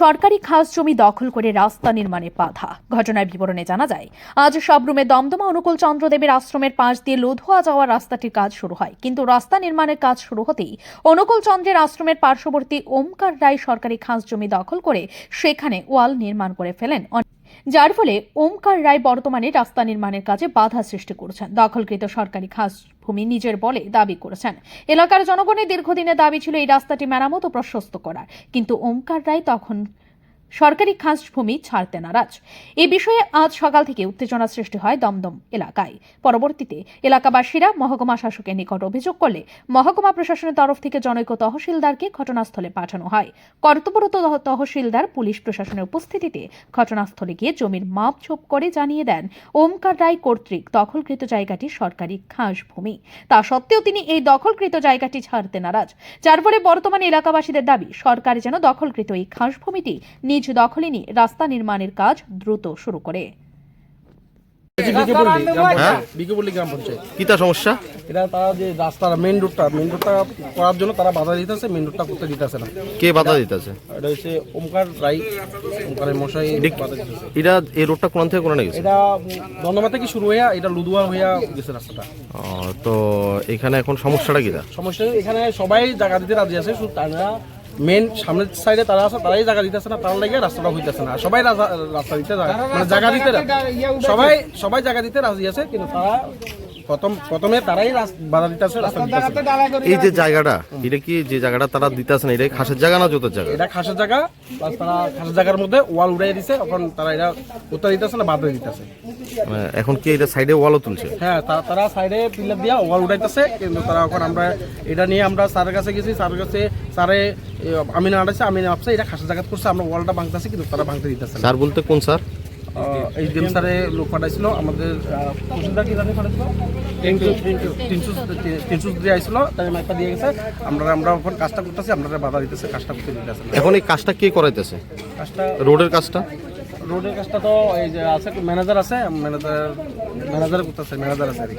সরকারি খাস জমি দখল করে রাস্তা নির্মাণে বাধা। ঘটনার বিবরণে জানা যায়, আজ সবরুমে দমদমা অনুকূল চন্দ্রদেবের আশ্রমের পাশ দিয়ে লোধোয়া যাওয়া রাস্তাটির কাজ শুরু হয়। কিন্তু রাস্তা নির্মাণের কাজ শুরু হতেই অনুকূল চন্দ্রের আশ্রমের পার্শ্ববর্তী ওমকার রায় সরকারি খাস জমি দখল করে সেখানে ওয়াল নির্মাণ করে ফেলেন। যার ফলে ওমকার রায় বর্তমানে রাস্তা নির্মাণের কাজে বাধা সৃষ্টি করছেন। দখলকৃত সরকারি খাস ভূমি নিজের বলে দাবি করেছেন। এলাকার জনগণের দীর্ঘদিনের দাবি ছিল এই রাস্তাটি মেরামত ও প্রশস্ত করার। কিন্তু ওমকার রায় তখন সরকারি খাস ভূমি ছাড়তে নারাজ। এ বিষয়ে আজ সকাল থেকে উত্তেজনা সৃষ্টি হয় দমদম এলাকায়। পরবর্তীতে এলাকাবাসীরা মহকুমা শাসকের নিকট অভিযোগ করলে মহকুমা প্রশাসনের তরফ থেকে জনৈক তহসিলদারকে ঘটনাস্থলে পাঠানো হয়। কর্তব্যরত তহসিলদার পুলিশ প্রশাসনের উপস্থিতিতে ঘটনাস্থলে গিয়ে জমির মাপ মাপঝোপ করে জানিয়ে দেন, ওমকার রায় কর্তৃক দখলকৃত জায়গাটি সরকারি খাস ভূমি তা সত্ত্বেও তিনি এই দখলকৃত জায়গাটি ছাড়তে নারাজ। যার ফলে বর্তমানে এলাকাবাসীদের দাবি, সরকার যেন দখলকৃত এই খাস ভূমিটি নিজ দখলে নিয়ে রাস্তা নির্মাণের কাজ দ্রুত শুরু করে। বিকেপল্লী গ্রাম হ্যাঁ? পঞ্চায়েত। বিকেপল্লী গ্রাম পঞ্চায়েত। কি তার সমস্যা? এটা তারা যে রাস্তার মেন রোডটা মেন রোডটা করার জন্য তারা বাধা দিতেছে মেন রোডটা করতে দিতেছে না। কে বাধা দিতেছে? এটা হচ্ছে ওমকার রাই ওমকারের মশাই এটা এই রোডটা কোন থেকে কোন গেছে? এটা দন্দমা থেকে শুরু হইয়া এটা লুদুয়া হইয়া গেছে রাস্তাটা। তো এখানে এখন সমস্যাটা কি সমস্যা এখানে সবাই জায়গা দিতে রাজি আছে শুধু তারা মেন সামনের সাইডে তারা আছে তারাই জায়গা দিতেছে না তার লাগে রাস্তাটা হইতেছে না। সবাই রাজা- রাস্তা দিতে জায়গা- মানে জায়গা দিতে সবাই সবাই জায়গা দিতে রাজি আছে কিন্তু তারা প্রথম প্রথমে তারাই বাধা দিতেছে এই যে জায়গাটা এটা কি যে জায়গাটা তারা দিতেছে না? এটা খাসের জায়গা না জোতের জায়গা? এটা খাসের জায়গা প্লাস তারা খাসের জায়গার মধ্যে ওয়াল উড়াই দিছে এখন তারা এটা উত্তর দিতেছে না বাধা দিতেছে মানে এখন কি এটা সাইডে ওয়ালও তুলছে? হ্যাঁ তারা সাইডে পিলার দিয়া ওয়াল উঠাইতেছে কিন্তু তারা এখন আমরা এটা নিয়ে আমরা স্যারের কাছে গেছি স্যারের কাছে স্যারে এ, আমিনা আনাইছে আমিনা আপছে এটা খাসের জায়গা করছে আমরা ওয়ালটা ভাঙতেছি কিন্তু তারা ভাঙতে দিতেছে স্যার বলতে কোন স্যার? এই ডিএম স্যারে লোক পাঠাইছিল আমাদের আহ, কি জানি পাঠাইছিল? তিনশো দিয়ে আইছিল তাই একটা দিয়ে গেছে। আমরা আমরা এখন কাজটা করতেছি আপনারা বাধা দিতেছে কাজটা করতে দিতেছে এখন এই কাজটা কে করাইতেছে? কাজটা রোডের কাজটা? রোডের কাজটা তো এই যে আছে ম্যানেজার আছে ম্যানেজার ম্যানেজার করতেছে ম্যানেজার আছে আর।